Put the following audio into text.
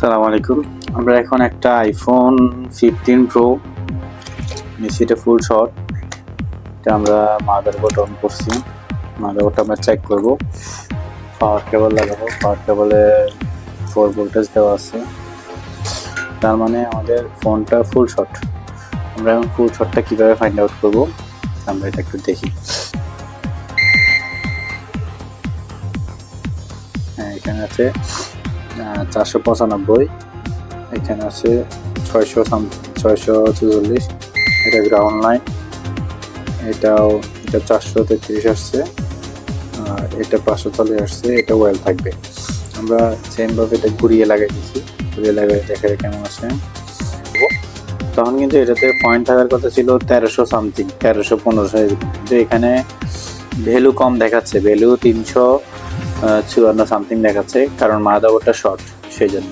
সালাম আলাইকুম। আমরা এখন একটা আইফোন ফিফটিন প্রো নিচ্ছি, এটা ফুল শট এটা আমরা মাদার বোর্ড অন করছি। মাদার বোর্ডটা আমরা চেক করব। পাওয়ার কেবল লাগাবো। পাওয়ার কেবলে ফোর ভোল্টেজ দেওয়া আছে। তার মানে আমাদের ফোনটা ফুল শট আমরা এখন ফুল শটটা কীভাবে ফাইন্ড আউট করব, আমরা এটা একটু দেখি। হ্যাঁ এখানে আছে। চারশো পঁচানব্বই। এখানে আছে ছয়শো ছয়শো চুচল্লিশ এটা গ্রাউন্ড লাইন এটাও, এটা চারশো তেত্রিশ আসছে। আর এটা পাঁচশো চল্লিশ আসছে, এটা ওয়েল থাকবে। আমরা সেমভাবে এটা ঘুরিয়ে লাগাই দিচ্ছি। ঘুরিয়ে লাগাই, দেখা যায় কেমন আছে তখন কিন্তু এটাতে পয়েন্ট থাকার কথা ছিল তেরোশো সামথিং তেরোশো পনেরোশো। এখানে ভ্যালু কম দেখাচ্ছে ভ্যালু তিনশো চুয়ান্ন সামথিং দেখাচ্ছে কারণ মাদাবোর্ডটা শর্ট সেই জন্য।